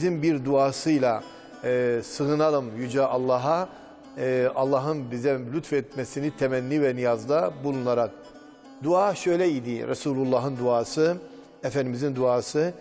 Bizim bir duasıyla e, sığınalım Yüce Allah'a. E, Allah'ın bize lütfetmesini temenni ve niyazda bulunarak. Dua şöyleydi Resulullah'ın duası, Efendimizin duası.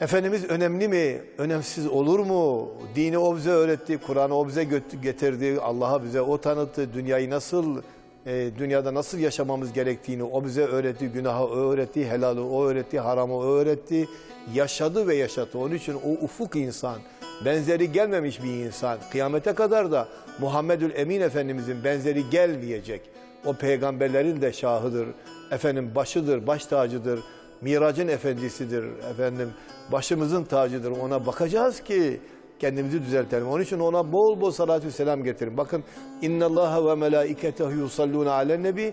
Efendimiz önemli mi? Önemsiz olur mu? Dini o bize öğretti, Kur'an'ı o bize getirdi, Allah'a bize o tanıttı, dünyayı nasıl, e, dünyada nasıl yaşamamız gerektiğini o bize öğretti, günahı o öğretti, helalı o öğretti, haramı o öğretti. Yaşadı ve yaşattı. Onun için o ufuk insan, benzeri gelmemiş bir insan. Kıyamete kadar da Muhammedül Emin Efendimizin benzeri gelmeyecek. O peygamberlerin de şahıdır, efendim başıdır, baş tacıdır. Miracın efendisidir efendim. Başımızın tacıdır. Ona bakacağız ki kendimizi düzeltelim. Onun için ona bol bol salatü selam getirin. Bakın innallaha ve melaiketehu yusalluna alen nebi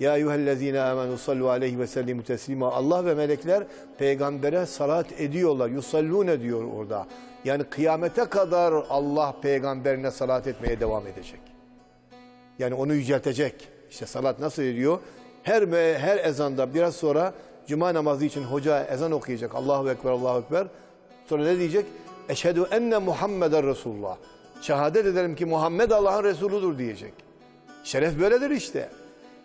ya eyyühellezine amenu sallu aleyhi ve sellimu teslima. Allah ve melekler peygambere salat ediyorlar. Yusallune diyor orada. Yani kıyamete kadar Allah peygamberine salat etmeye devam edecek. Yani onu yüceltecek. İşte salat nasıl ediyor? Her her ezanda biraz sonra cuma namazı için hoca ezan okuyacak. Allahu ekber, Allahu ekber. Sonra ne diyecek? Eşhedü enne Muhammeden Resulullah. Şehadet ederim ki Muhammed Allah'ın Resuludur diyecek. Şeref böyledir işte.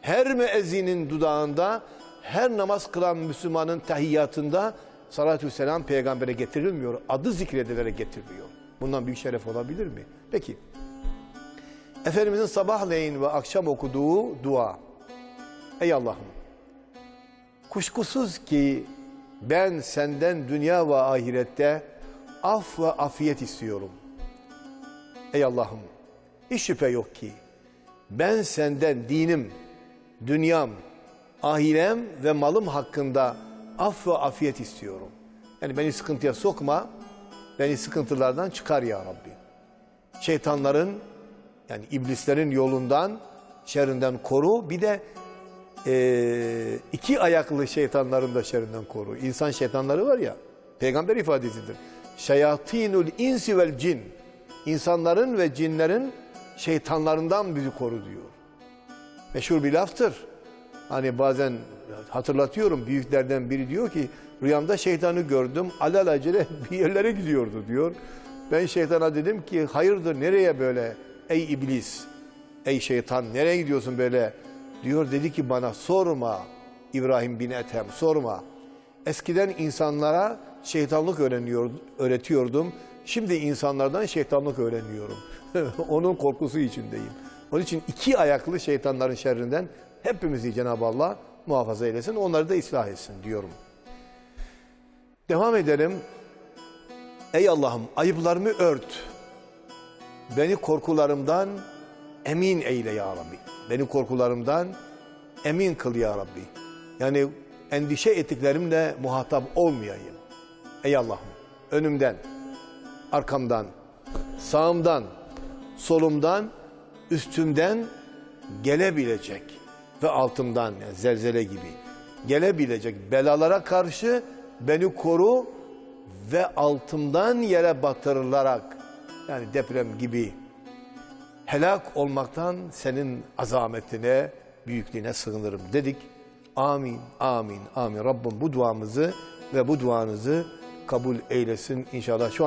Her müezzinin dudağında, her namaz kılan Müslümanın tahiyyatında salatü selam peygambere getirilmiyor. Adı zikredilerek getiriliyor. Bundan büyük şeref olabilir mi? Peki. Efendimizin sabahleyin ve akşam okuduğu dua. Ey Allah'ım, kuşkusuz ki ben senden dünya ve ahirette af ve afiyet istiyorum. Ey Allah'ım, hiç şüphe yok ki ben senden dinim, dünyam, ahirem ve malım hakkında af ve afiyet istiyorum. Yani beni sıkıntıya sokma, beni sıkıntılardan çıkar ya Rabbi. Şeytanların yani iblislerin yolundan, şerrinden koru. Bir de eee, iki ayaklı şeytanların da şerrinden koru. İnsan şeytanları var ya, peygamber ifadesidir. Şeyatinul insi vel cin. İnsanların ve cinlerin şeytanlarından bizi koru diyor. Meşhur bir laftır. Hani bazen hatırlatıyorum büyüklerden biri diyor ki rüyamda şeytanı gördüm alelacele bir yerlere gidiyordu diyor. Ben şeytana dedim ki hayırdır nereye böyle ey iblis ey şeytan nereye gidiyorsun böyle diyor dedi ki bana sorma İbrahim bin Ethem sorma. Eskiden insanlara şeytanlık öğreniyor, öğretiyordum. Şimdi insanlardan şeytanlık öğreniyorum. Onun korkusu içindeyim. Onun için iki ayaklı şeytanların şerrinden hepimizi Cenab-ı Allah muhafaza eylesin. Onları da ıslah etsin diyorum. Devam edelim. Ey Allah'ım ayıplarımı ört. Beni korkularımdan emin eyle ya Rabbi. Beni korkularımdan emin kıl ya Rabbi. Yani endişe ettiklerimle muhatap olmayayım. Ey Allah'ım önümden, arkamdan, sağımdan, solumdan, üstümden gelebilecek ve altımdan yani zelzele gibi gelebilecek belalara karşı beni koru ve altımdan yere batırılarak yani deprem gibi helak olmaktan senin azametine, büyüklüğüne sığınırım dedik. Amin, amin, amin. Rabbim bu duamızı ve bu duanızı kabul eylesin inşallah. Şu